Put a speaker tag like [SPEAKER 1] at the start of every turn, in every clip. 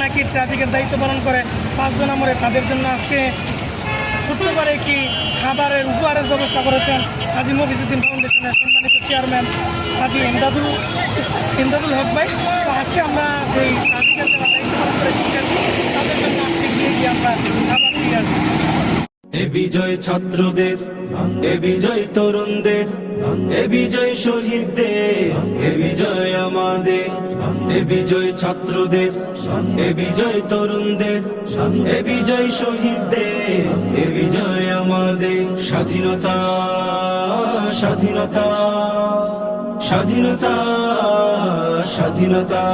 [SPEAKER 1] নাকি ট্রাফিকের দায়িত্ব পালন করে পাঁচজন আমরে তাদের জন্য আজকে শুক্রবারে করে কি খাবারের উপহারের ব্যবস্থা করেছেন কাজী মফিজুদ্দিন ফাউন্ডেশনের সম্মানিত চেয়ারম্যান কাজী এমদাদুল এমদাদুল হক ভাই। তো আজকে আমরা এই ট্রাফিকের যারা দায়িত্ব পালন করে শিক্ষার্থী তাদের জন্য আজকে গিয়ে গিয়ে আমরা খাবার দিয়ে আসি
[SPEAKER 2] এ বিজয় ছাত্রদের এ বিজয় তরুণদের এ বিজয় শহীদদের এ বিজয় আমাদের এ বিজয় ছাত্রদের এ বিজয় তরুণদের এ বিজয় শহীদদের এ বিজয় আমাদের। স্বাধীনতা স্বাধীনতা স্বাধীনতা স্বাধীনতা।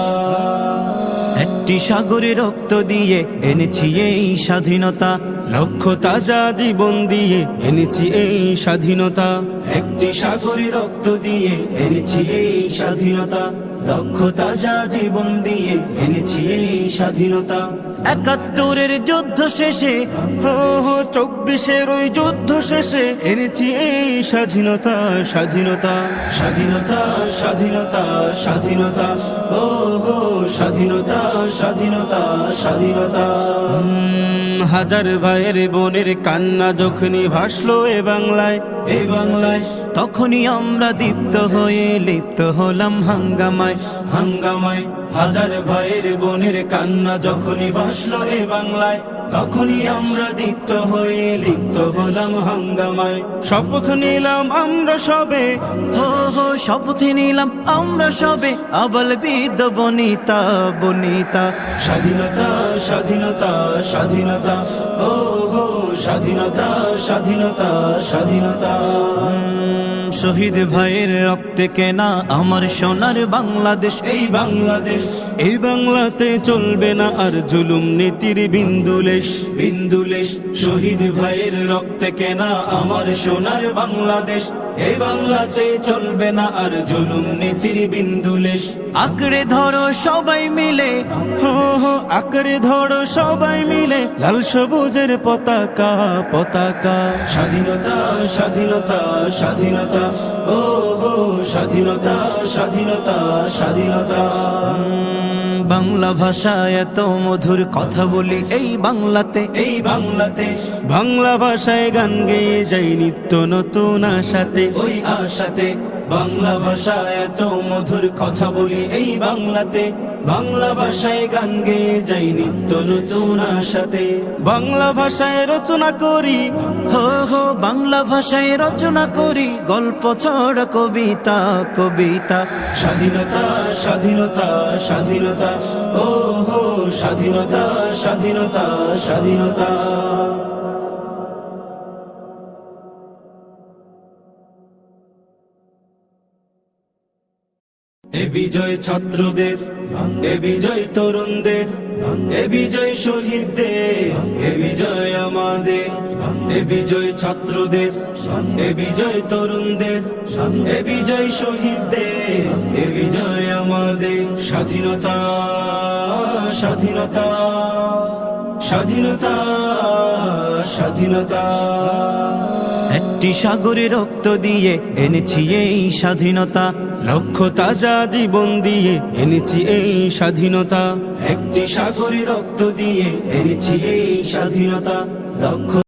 [SPEAKER 3] একটি সাগরে রক্ত দিয়ে এনেছি এই স্বাধীনতা।
[SPEAKER 2] লক্ষ তাজা জীবন দিয়ে এনেছি এই স্বাধীনতা। একটি সাগরে রক্ত দিয়ে এনেছি এই স্বাধীনতা। লক্ষ তাজা জীবন দিয়ে এনেছি এই স্বাধীনতা।
[SPEAKER 3] একাত্তরের যুদ্ধ শেষে
[SPEAKER 2] চব্বিশের ওই যুদ্ধ শেষে এনেছি এই স্বাধীনতা স্বাধীনতা। স্বাধীনতা স্বাধীনতা স্বাধীনতা ও হো স্বাধীনতা স্বাধীনতা স্বাধীনতা। হাজার ভাইয়ের বোনের কান্না যখনই ভাসলো এ বাংলায় এ বাংলায়
[SPEAKER 3] তখনই আমরা দীপ্ত হয়ে লিপ্ত হলাম হাঙ্গামায়।
[SPEAKER 2] হাঙ্গামায় হাজার ভাইয়ের বোনের কান্না যখনই বাসলো এ বাংলায়। তখনই আমরা দীপ্ত হয়ে লিপ্ত হলাম হাঙ্গামায়। শপথ নিলাম আমরা সবে।
[SPEAKER 3] হো হো শপথ নিলাম আমরা সবে। আবল বিদ বনিতা বনিতা।
[SPEAKER 2] স্বাধীনতা স্বাধীনতা স্বাধীনতা। ও হো স্বাধীনতা স্বাধীনতা স্বাধীনতা।
[SPEAKER 3] শহীদ ভাইয়ের রক্তে কেনা আমার সোনার বাংলাদেশ।
[SPEAKER 2] এই বাংলাদেশ। এই বাংলাতে চলবে না আর জুলুম নীতির বিন্দুলেশ বিন্দুলেশ শহীদ ভাইয়ের রক্তে কেনা আমার সোনার বাংলাদেশ। এই বাংলাতে চলবে না আর জুলুম নীতির বিন্দুলেশ।
[SPEAKER 3] আঁকড়ে ধরো সবাই মিলে,
[SPEAKER 2] হো হো আকারে ধরো সবাই মিলে, লাল সবুজের পতাকা পতাকা। স্বাধীনতা স্বাধীনতা স্বাধীনতা, ও, হো, স্বাধীনতা স্বাধীনতা স্বাধীনতা।
[SPEAKER 3] বাংলা ভাষা এত মধুর কথা বলি, এই বাংলাতে
[SPEAKER 2] এই বাংলাতে। বাংলা ভাষায় গান গেয়ে যাই নিত্য নতুন আশাতে, ওই আশাতে। বাংলা ভাষা এত মধুর কথা বলি, এই বাংলাতে। বাংলা ভাষায় গান গেয়ে যাই নিত্য নতুন আশাতে। বাংলা ভাষায় রচনা করি,
[SPEAKER 3] হো হো, বাংলা ভাষায় রচনা করি, গল্প ছড় কবিতা কবিতা।
[SPEAKER 2] স্বাধীনতা স্বাধীনতা স্বাধীনতা, ও, হো, স্বাধীনতা স্বাধীনতা স্বাধীনতা। এ বিজয় ছাত্রদের, এ বিজয় তরুণদের, এ বিজয় শহীদদের, এ বিজয় আমাদের, এ বিজয় ছাত্রদের, এ বিজয় তরুণদের, এ বিজয় শহীদদের, এ বিজয় আমাদের। স্বাধীনতা স্বাধীনতা স্বাধীনতা স্বাধীনতা।
[SPEAKER 3] একটি সাগরে রক্ত দিয়ে এনেছি এই স্বাধীনতা।
[SPEAKER 2] লক্ষ তাজা জীবন দিয়ে এনেছি এই স্বাধীনতা। একটি সাগরে রক্ত দিয়ে এনেছি এই স্বাধীনতা। লক্ষ